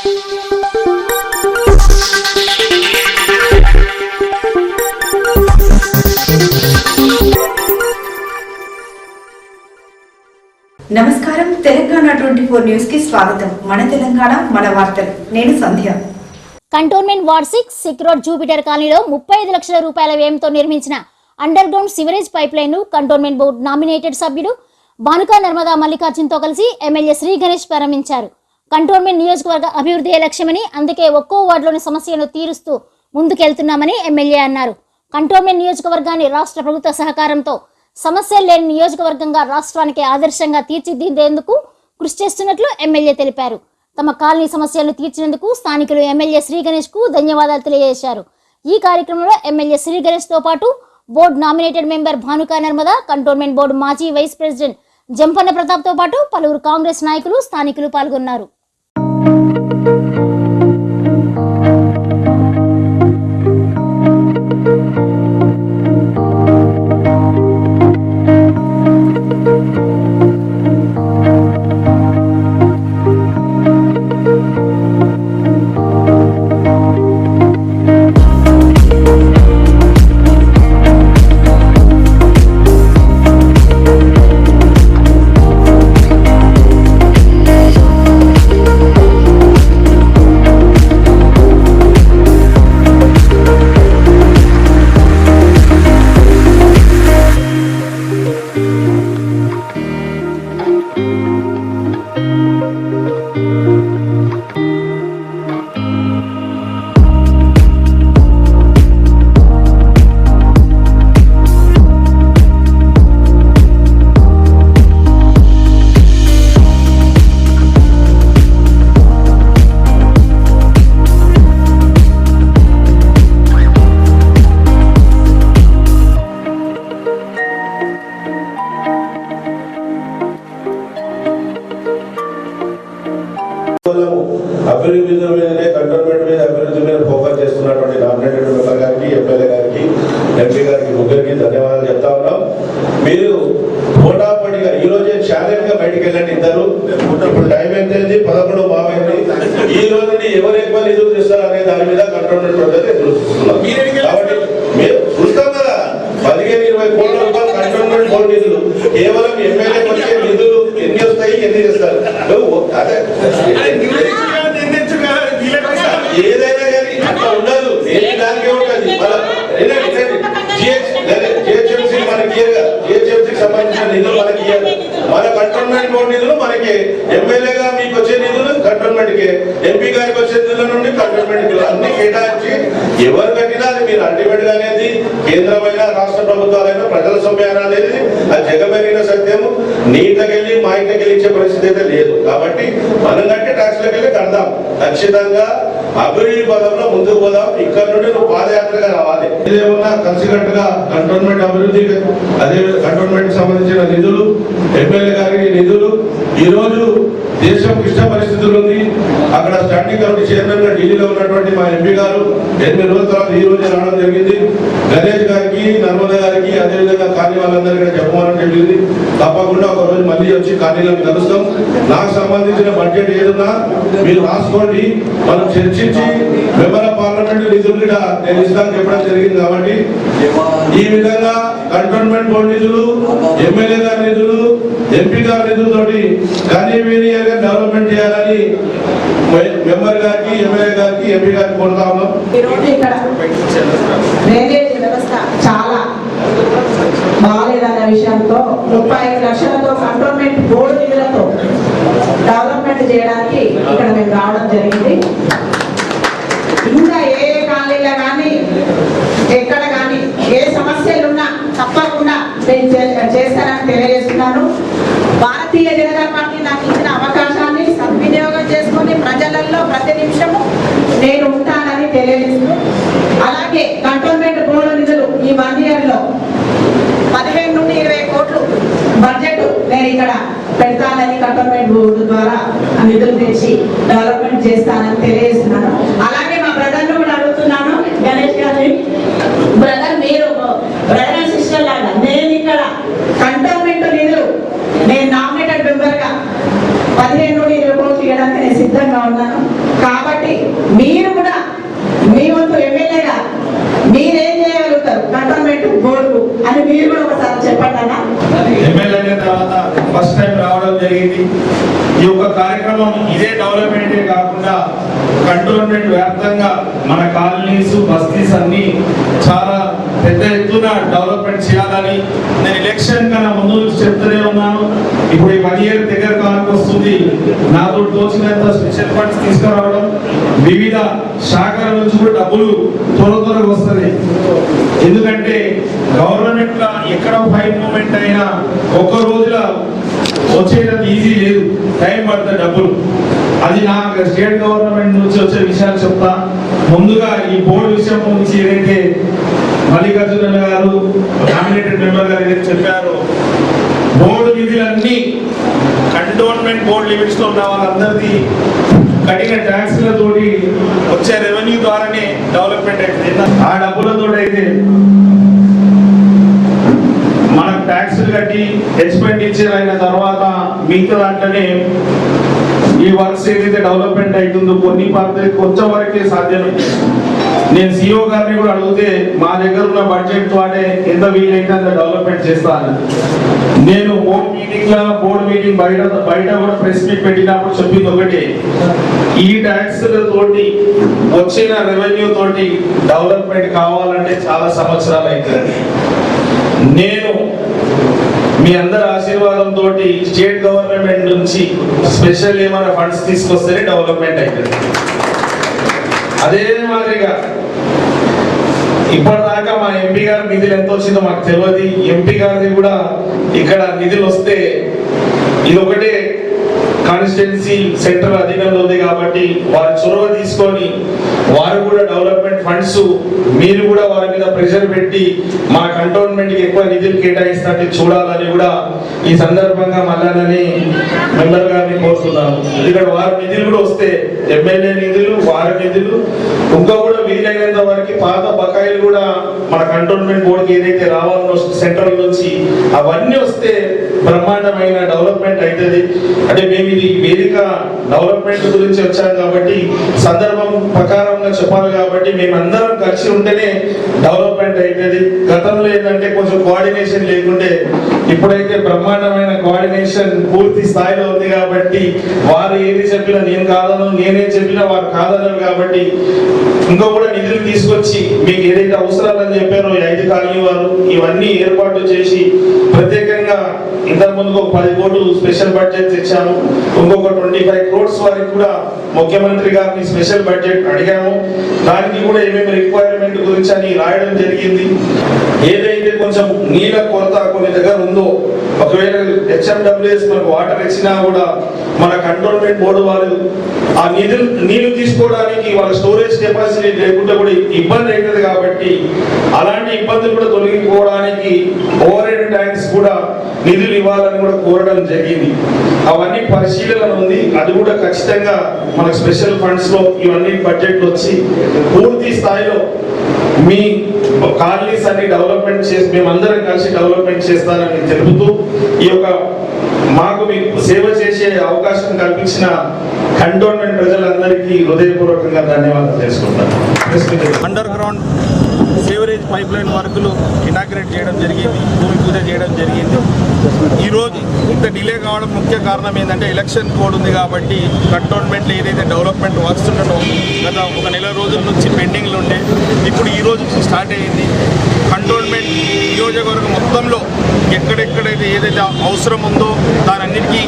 నమస్కారం. Telangana twenty four న్యూస్కి స్వాగతం. మన తెలంగాణ మన వార్తలు. నేను Sandhya. Cantonment ward six sick road Jupiter కాలనీలో ముప్పై ఐదు లక్షల రూపాయల వ్యయంతో నిర్మించిన అండర్ గ్రౌండ్ సివరేజ్ పైప్ లైన్ను కంటోన్మెంట్ బోర్డు నామినేటెడ్ సభ్యుడు భానుకా నర్మదా మల్లికార్జున్తో కలిసి ఎమ్మెల్యే శ్రీ గణేష్ ప్రారంభించారు. కంటోన్మెంట్ నియోజకవర్గ అభివృద్ధి లక్ష్యమని అందుకే ఒక్కో వార్డులోని సమస్యలను తీరుస్తూ ముందుకెళ్తున్నామని ఎమ్మెల్యే అన్నారు. కంటోన్మెంట్ నియోజకవర్గాన్ని రాష్ట్ర ప్రభుత్వ సహకారంతో సమస్యలు లేని నియోజకవర్గంగా రాష్ట్రానికి ఆదర్శంగా తీర్చిదిద్దేందుకు కృషి చేస్తున్నట్లు ఎమ్మెల్యే తెలిపారు. తమ కాలనీ సమస్యలను తీర్చినందుకు స్థానికులు ఎమ్మెల్యే శ్రీ గణేష్కు ధన్యవాదాలు తెలియజేశారు. ఈ కార్యక్రమంలో ఎమ్మెల్యే శ్రీ గణేష్తో పాటు board nominated member Bhanuka Narmada cantonment board మాజీ వైస్ ప్రెసిడెంట్ జంపన్న ప్రతాప్తో పాటు పలువురు కాంగ్రెస్ నాయకులు స్థానికులు పాల్గొన్నారు. కేవలం అభివృద్ధి మీదనే కంటోన్మెంట్ మీద అభివృద్ధి మీద ఫోకస్ చేస్తున్నటువంటి నామినేటెడ్ మెంబర్ గారికి ఎమ్మెల్యే గారికి ఎంపీ గారికి ముగ్గురికి ధన్యవాదాలు చెప్తా ఉన్నాం. మీరు పోటాపోటీగా ఈ రోజే ఛాలెంజ్గా బయటికి వెళ్ళండి ఇద్దరు. ఇప్పుడు టైం ఎంత అయింది పదకొండు బాగైంది ఈ రోజు ఎవరు ఎక్కువ నిధులు తీస్తారు అనే దాని మీద కంటోన్మెంట్ ఉంటుంది ఎదురు చూస్తున్నాం కాబట్టి మీరు చూస్తాం కదా పదిహేను ఇరవై కోట్ల రూపాయలు కంటోన్మెంట్ బోర్డు నిధులు. కేవలం ఎమ్మెల్యే వచ్చే నిధులు ఎన్ని వస్తాయి ఎన్ని చేస్తారు? అదే గవర్నమెంట్ కంటోన్మెంట్ బోర్డు నిధులు మనకి ఎమ్మెల్యేగా మీకు వచ్చే నిధులు గవర్నమెంట్కి ఎంపీ గారికి వచ్చే నిధుల నుండి గవర్నమెంట్ అన్ని కేటాయించి ఎవరు కట్టినా మీరు అల్టిమేట్ అనేది కేంద్రమైన రాష్ట్ర ప్రభుత్వాలైనా ప్రజల సొమ్మైనా అనేది అది జగమెరిగిన సత్యము. నీ మా ఇంటికి ఇచ్చే పరిస్థితి అయితే లేదు. కాబట్టి మనం కట్టే ట్యాక్స్లకు వెళ్ళి కడదాం. ఖచ్చితంగా అభివృద్ధి పదంలో ముందుకు పోదాం. ఇక్కడ నుండి నువ్వు పాదయాత్రగా రావాలి. ఇదేమన్నా కలిసికట్టుగా కంటోన్మెంట్ అభివృద్ధి అదే కంటోన్మెంట్ సంబంధించిన నిధులు ఎమ్మెల్యే గారికి నిధులు. ఈ రోజు దేశం క్లిష్ట పరిస్థితులు ఉంది అక్కడ స్టాండింగ్ కమిటీ చైర్మన్గా ఢిల్లీలో ఉన్నటువంటి మా ఎంపీ గారు. ఎనిమిది రోజుల తర్వాత ఈ రోజు రావడం జరిగింది. గణేష్ గారికి నర్మద గారికి అదేవిధంగా కానీ వాళ్ళందరికీ కూడా చెప్పమని చెప్పింది తప్పకుండా ఒక రోజు మళ్ళీ వచ్చి కాలనీలను కలుస్తాం. నాకు సంబంధించిన బడ్జెట్ ఏదన్నా మీరు రాసుకోండి. మనం చర్చించి మెంబర్ ఆఫ్ పార్లమెంట్ నిధులు కూడా నేను ఇస్తాను చెప్పడం జరిగింది కాబట్టి ఈ విధంగా కంటోన్మెంట్ బోర్డు నిధులు ఎమ్మెల్యే గారి నిధులు ఎంపీ గారి నిధులతోటి కానీ డెవలప్మెంట్ చేయాలని మెంబర్ గారికి ఎమ్మెల్యే గారికి ఎంపీ గారికి కోరుతా ఉన్నాం. ఇక్కడ డ్రైనేజ్ వ్యవస్థ చాలా బాగాలేదన్న విషయంతో ముప్పై ఐదు లక్షలతో కంటోన్మెంట్ బోర్డు నిధులతో డెవలప్మెంట్ చేయడానికి ఇక్కడ మేము రావడం జరిగింది. ఇంకా ఏ కాలనీలో కానీ ఎక్కడ కానీ ఏ సమస్యలు ఉన్నా తప్పకుండా నేను చే- చేస్తానని తెలియజేస్తున్నాను. భారతీయ జనతా పార్టీ నాకు ఇచ్చిన అవకాశం నేను ఉంటానని తెలియజేస్తూ అలాగే కంటోన్మెంట్ బోర్డు నిధులు ఈ వన్ ఇయర్లో పదిహేను నుండి ఇరవై కోట్లు బడ్జెట్ నేను ఇక్కడ పెడతానని కంటోన్మెంట్ బోర్డు ద్వారా నిధులు తెచ్చి డెవలప్మెంట్ చేస్తానని తెలియజేస్తున్నాను. అలాగే మా బ్రదర్ కూడా అడుగుతున్నాను గణేష్ గారిని. బ్రదర్ మీరు బ్రదర్ సిస్టర్ లాగా నేను ఇక్కడ కంటోన్మెంట్ నిధులు నేను నామినేటెడ్ మెంబర్గా పదిహేను నుండి ఇరవై కోట్లు ఇవ్వడానికి నేను సిద్ధంగా ఉన్నాను. మీరు కూడా మీ వంతు ఎమ్మెల్యేగా మీరేం చేయగలుగుతారు? గవర్నమెంట్ బోర్డు అని మీరు కూడా ఒకసారి చెప్పండి అన్న. ఎమ్మెల్యే తర్వాత ఫస్ట్ టైం రావడం జరిగింది. ఈ యొక్క కార్యక్రమం ఇదే డెవలప్మెంటే కాకుండా కంటోన్మెంట్ వ్యాప్తంగా మన కాలనీస్ బస్తీస్ అన్ని చాలా పెద్ద ఎత్తున డెవలప్మెంట్ చేయాలని నేను ఎలక్షన్ కన్నా ముందు నుంచి చెప్తూనే ఉన్నాను. ఇప్పుడు ఈ వన్ ఇయర్ దగ్గర కాలకు వస్తుంది. నాతో తోచినంత స్పెషల్ ఫండ్స్ తీసుకురావడం వివిధ శాఖల నుంచి కూడా డబ్బులు త్వర త్వరగా వస్తుంది ఎందుకంటే గవర్నమెంట్ ఎక్కడ ఫైవ్ మూమెంట్ అయినా ఒక్క రోజులో వచ్చేటది ఈజీ లేదు. టైం పడుతుంది డబ్బులు. అది నాకు స్టేట్ గవర్నమెంట్ నుంచి వచ్చే విషయాలు చెప్తా. ముందుగా ఈ బోర్డు విషయం నుంచి ఏదైతే మల్లికార్జున గారు నామినేటెడ్ మెంబర్ గారు ఏదైతే చెప్పారో బోర్డు నిధులన్నీ కంటోన్మెంట్ బోర్డు లిమిట్స్లో ఉన్న వాళ్ళందరిది కఠిన ట్యాక్స్లతోటి వచ్చే రెవెన్యూ ద్వారానే డెవలప్మెంట్ అయితే ఆ డబ్బులతో అయితే ట్యాక్సులు కట్టి ఎక్స్పెండిచర్ అయిన తర్వాత మిగతా దాంట్లోనే ఈ వర్క్స్ ఏదైతే డెవలప్మెంట్ అవుతుందో కొన్ని పద్ధతి కొంచెం వరకే సాధ్యమే. నేను సిఇఓ గారిని కూడా అడిగితే మా దగ్గర ఉన్న బడ్జెట్ తోటే ఎంత వీలైతే అంత డెవలప్మెంట్ చేస్తాను నేను బోర్డ్ మీటింగ్ లా బోర్డ్ మీటింగ్ బయట బయట కూడా ప్రెస్ మీట్ పెట్టినప్పుడు చెప్పింది ఒకటి. ఈ ట్యాక్స్ తోటి వచ్చిన రెవెన్యూ తోటి డెవలప్మెంట్ కావాలంటే చాలా సంవత్సరాలు అవుతుంది. నేను మీ అందరి ఆశీర్వాదంతో స్టేట్ గవర్నమెంట్ నుంచి స్పెషల్ ఏమైనా ఫండ్స్ తీసుకొస్తేనే డెవలప్మెంట్ అవుతుంది అదే మాదిరిగా ఇప్పటిదాకా మా ఎంపీ గారి నిధులు ఎంత వచ్చిందో మాకు తెలియదు ఎంపీ గారిది కూడా ఇక్కడ నిధులు వస్తే ఇది ఒకటే కాన్స్టిట్యున్సీ సెంటర్ అధీనంలో ఉంది కాబట్టి వారి చొరవ తీసుకొని వారు కూడా డెవలప్మెంట్ ఫండ్స్ మీరు కూడా వారి మీద ప్రెషర్ పెట్టి మా కంటోన్మెంట్కి ఎక్కువ నిధులు కేటాయిస్తున్నట్టు చూడాలని కూడా ఈ సందర్భంగా మళ్ళానని మెంబర్ గారిని కోరుతున్నాను. ఎందుకంటే వారి నిధులు కూడా వస్తే ఎమ్మెల్యే నిధులు వారి నిధులు ఇంకా కూడా వీలైనంత వరకు పాత బకాయిలు కూడా మన కంటోన్మెంట్ బోర్డుకి ఏదైతే రావాలనో సెంట్రల్ నుంచి అవన్నీ వస్తే బ్రహ్మాండమైన డెవలప్మెంట్ అవుతుంది. అంటే మేము ఇది వేదిక డెవలప్మెంట్ గురించి వచ్చాం కాబట్టి సందర్భం ప్రకారంగా చెప్పాలి కాబట్టి మేము అందరం కలిసి ఉంటేనే డెవలప్మెంట్ అవుతుంది గతంలో ఏంటంటే కొంచెం కోఆర్డినేషన్ లేకుంటే ఇప్పుడైతే బ్రహ్మాండమైన కోఆర్డినేషన్ పూర్తి స్థాయిలో ఉంది కాబట్టి వారు ఏది చెప్పినా నేను కాదను నేనే చెప్పినా వారు కాదనరు కాబట్టి ఇంకా కూడా నిధులు తీసుకొచ్చి మీకు ఏదైతే అవసరాలని చెప్పారో ఈ ఐదు కాలనీ వారు ఇవన్నీ ఏర్పాటు చేసి ప్రత్యేకంగా ఇంతకు ముందు ఒక పది కోట్లు స్పెషల్ బడ్జెట్ తెచ్చాము. ఇంకొక ట్వంటీ ఫైవ్ క్రోడ్స్ వారికి కూడా ముఖ్యమంత్రి గారిని స్పెషల్ బడ్జెట్ అడిగాము. దానికి కూడా ఏమేమి రిక్వైర్మెంట్ గురించి అని రాయడం జరిగింది. ఏదైతే కొంచెం నీళ్ళ కొరత కొన్ని దగ్గర ఉందో ఒకవేళ హెచ్ఎండబ్ల్యూఎస్ మనకు వాటర్ ఇచ్చినా కూడా మన కంట్రోల్మెంట్ బోర్డు వాళ్ళు ఆ నిధులు నీళ్ళు తీసుకోవడానికి వాళ్ళ స్టోరేజ్ కెపాసిటీ లేకుంటే కూడా ఇబ్బంది అవుతుంది కాబట్టి అలాంటి ఇబ్బందులు కూడా తొలగిపోవడానికి ఓవర్ హెడ్ ట్యాంక్స్ కూడా నిధులు ఇవ్వాలని కూడా కోరడం జరిగింది. అవన్నీ పరిశీలన ఉంది. అది కూడా ఖచ్చితంగా మనకు స్పెషల్ ఫండ్స్లో ఇవన్నీ బడ్జెట్ వచ్చి పూర్తి స్థాయిలో మీ కాలనీస్ అన్ని డెవలప్మెంట్ చేసి మేమందరం కలిసి డెవలప్మెంట్ చేస్తానని తెలుపుతూ ఈ యొక్క మాకు మీకు సేవ చేసే అవకాశం కల్పించిన కంటోన్మెంట్ ప్రజలందరికీ హృదయపూర్వకంగా ధన్యవాదాలు తెలుసుకుంటాను. Underground sewerage pipeline వర్కులు ఇనాగ్రేట్ చేయడం జరిగింది భూమి పూజ చేయడం జరిగింది. ఈరోజు ఇంత డిలే కావడం ముఖ్య కారణం ఏంటంటే ఎలక్షన్ కోడ్ ఉంది కాబట్టి కంటోన్మెంట్లు ఏదైతే డెవలప్మెంట్ వర్క్స్ ఉండటం గత ఒక నెల రోజుల నుంచి పెండింగ్లు ఉండే. ఇప్పుడు ఈ రోజు స్టార్ట్ అయ్యింది కంటోన్మెంట్ నియోజకవర్గం మొత్తంలో ఎక్కడెక్కడైతే ఏదైతే అవసరం ఉందో దానన్నిటికీ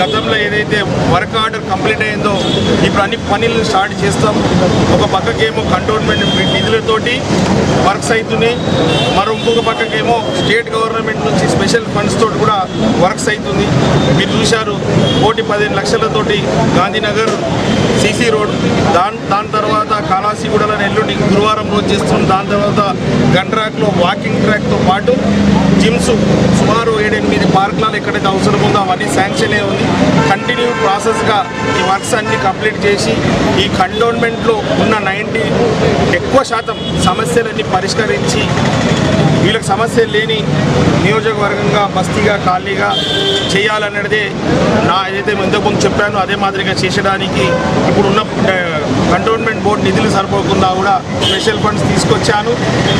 గతంలో ఏదైతే వర్క్ ఆర్డర్ కంప్లీట్ అయిందో ఇప్పుడు అన్ని పనులు స్టార్ట్ చేస్తాం. ఒక పక్కకేమో కంటోన్మెంట్ నిధులతోటి వర్క్స్ అవుతున్నాయి మరో ఇంకొక పక్కకేమో స్టేట్ గవర్నమెంట్ నుంచి స్పెషల్ ఫండ్స్ తోటి కూడా వర్క్స్ అవుతుంది మీరు చూశారు కోటి పదిహేను లక్షలతోటి గాంధీనగర్ సిసి రోడ్ దాని దాని కాళాసిగూడలో ఎల్లుండి గురువారం రోజు చేస్తున్నాం దాని తర్వాత గండ్రాక్లో వాకింగ్ ట్రాక్తో పాటు జిమ్స్ సుమారు ఏడెనిమిది పార్కులలో ఎక్కడైతే అవసరం ఉందో అవన్నీ శాంక్షన్ అయ్యి ఉంది. కంటిన్యూ ప్రాసెస్గా ఈ వర్క్స్ అన్ని కంప్లీట్ చేసి ఈ కంటోన్మెంట్లో ఉన్న నైంటీ ఎక్కువ శాతం సమస్యలన్నీ పరిష్కరించి వీళ్ళకి సమస్యలు లేని నియోజకవర్గంగా బస్తీగా ఖాళీగా చేయాలన్నదే నా ఏదైతే ఇంతకుముందు చెప్పానో అదే మాదిరిగా చేసడానికి ఇప్పుడున్న కంటోన్మెంట్ బోర్డు నిధులు సరిపోకుండా కూడా స్పెషల్ ఫండ్స్ తీసుకొచ్చాను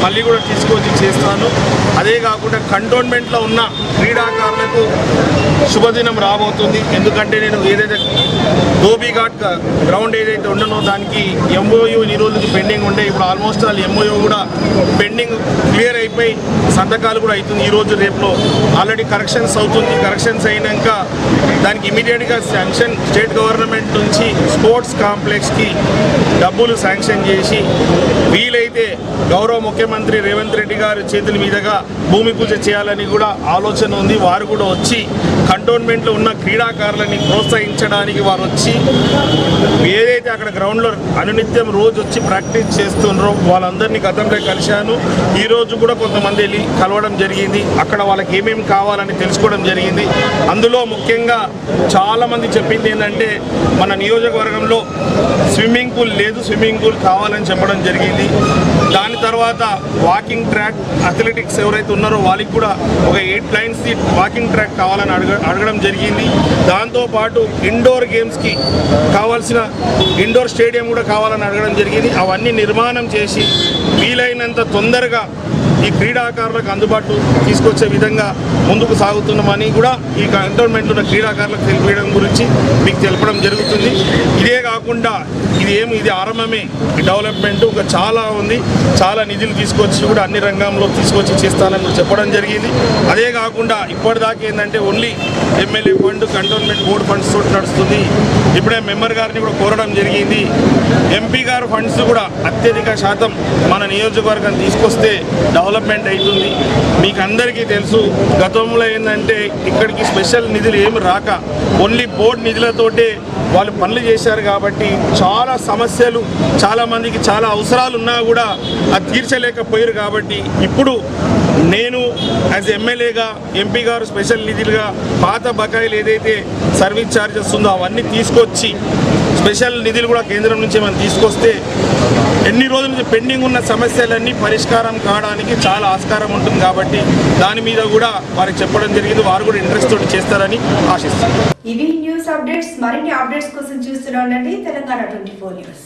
మళ్ళీ కూడా తీసుకొచ్చి చేస్తాను. అదే కాకుండా కంటోన్మెంట్లో ఉన్న క్రీడాకారులకు శుభదినం రాబోతుంది. ఎందుకంటే నేను ఏదైతే ధోబీఘాట్ గ్రౌండ్ ఏదైతే ఉండనో దానికి ఎంఓయూ ఈ రోజు పెండింగ్ ఉండే ఇప్పుడు ఆల్మోస్ట్ ఆల్ ఎంఓయూ కూడా పెండింగ్ క్లియర్ అయిపోయి సంతకాలు కూడా అవుతుంది. ఈ రోజు రేపులో ఆల్రెడీ కరెక్షన్స్ అవుతుంది. కరెక్షన్స్ అయినాక దానికి ఇమీడియట్గా శాంక్షన్ స్టేట్ గవర్నమెంట్ నుంచి స్పోర్ట్స్ కాంప్లెక్స్కి డబ్బులు శాంక్షన్ చేసి వీలైతే గౌరవ ముఖ్యమంత్రి రేవంత్ రెడ్డి గారి చేతుల మీదుగా భూమి పూజ చేయాలని కూడా ఆలోచన ఉంది. వారు కూడా వచ్చి కంటోన్మెంట్లో ఉన్న క్రీడాకారులని ప్రోత్సహించడానికి వారు వచ్చి ఏదైతే అక్కడ గ్రౌండ్లో అనునిత్యం రోజు వచ్చి ప్రాక్టీస్ చేస్తున్నారో వాళ్ళందరినీ గతంలో కలిశాను. ఈ రోజు కూడా కొంతమంది వెళ్ళి కలవడం జరిగింది. అక్కడ వాళ్ళకి ఏమేమి కావాలని తెలుసుకోవడం జరిగింది. అందులో ముఖ్యంగా చాలామంది చెప్పింది ఏంటంటే మన నియోజకవర్గంలో స్విమ్మింగ్ పూల్ లేదు స్విమ్మింగ్ పూల్ కావాలని చెప్పడం జరిగింది. దాని తర్వాత వాకింగ్ ట్రాక్ అథ్లెటిక్స్ ఎవరైతే ఉన్నారో వాళ్ళకి కూడా ఒక ఎయిట్ లైన్స్ వాకింగ్ ట్రాక్ కావాలని అడగ అడగడం జరిగింది. దాంతోపాటు ఇండోర్ గేమ్స్కి కావాల్సిన ఇండోర్ స్టేడియం కూడా కావాలని అడగడం జరిగింది. అవన్నీ నిర్మాణం చేసి వీలైనంత తొందరగా ఈ క్రీడాకారులకు అందుబాటు తీసుకొచ్చే విధంగా ముందుకు సాగుతున్నామని కూడా ఈ కంటోన్మెంట్లో ఉన్న క్రీడాకారులకు తెలిపడం గురించి మీకు తెలపడం జరుగుతుంది. ఇదే కాకుండా ఇది ఏమి ఇది ఆరంభమే. ఈ డెవలప్మెంట్ ఇంకా చాలా ఉంది. చాలా నిధులు తీసుకొచ్చి కూడా అన్ని రంగంలో తీసుకొచ్చి చేస్తానని చెప్పడం జరిగింది. అదే కాకుండా ఇప్పటిదాకా ఏంటంటే only MLA fund cantonment board funds తోటి నడుస్తుంది. ఇప్పుడే మెంబర్ గారిని కూడా కోరడం జరిగింది. ఎంపీ గారు ఫండ్స్ కూడా అత్యధిక శాతం మన నియోజకవర్గం తీసుకొస్తే డెవలప్మెంట్ అవుతుంది. మీకు అందరికీ తెలుసు గతంలో ఏంటంటే ఇక్కడికి స్పెషల్ నిధులు ఏమి రాక ఓన్లీ బోర్డు నిధులతోటే వాళ్ళు పనులు చేశారు కాబట్టి చాలా సమస్యలు చాలామందికి చాలా అవసరాలు ఉన్నా కూడా అది తీర్చలేకపోయారు కాబట్టి ఇప్పుడు నేను యాజ్ ఎమ్మెల్యేగా ఎంపీ గారు స్పెషల్ నిధులుగా పాత బకాయిలు ఏదైతే సర్వీస్ ఛార్జెస్ ఉందో అవన్నీ తీసుకొచ్చి స్పెషల్ నిధులు కూడా కేంద్రం నుంచి మనం తీసుకొస్తే ఎన్ని రోజుల నుంచి పెండింగ్ ఉన్న సమస్యలన్నీ పరిష్కారం కావడానికి చాలా ఆస్కారం ఉంటుంది కాబట్టి దాని మీద కూడా వారికి చెప్పడం జరిగింది. వారు కూడా ఇంట్రెస్ట్ తోటి చేస్తారని ఆశిస్తారు ఇవి న్యూస్ అప్డేట్స్. మరిన్ని అప్డేట్స్ కోసం చూస్తూనే ఉండండి. Telangana twenty four news.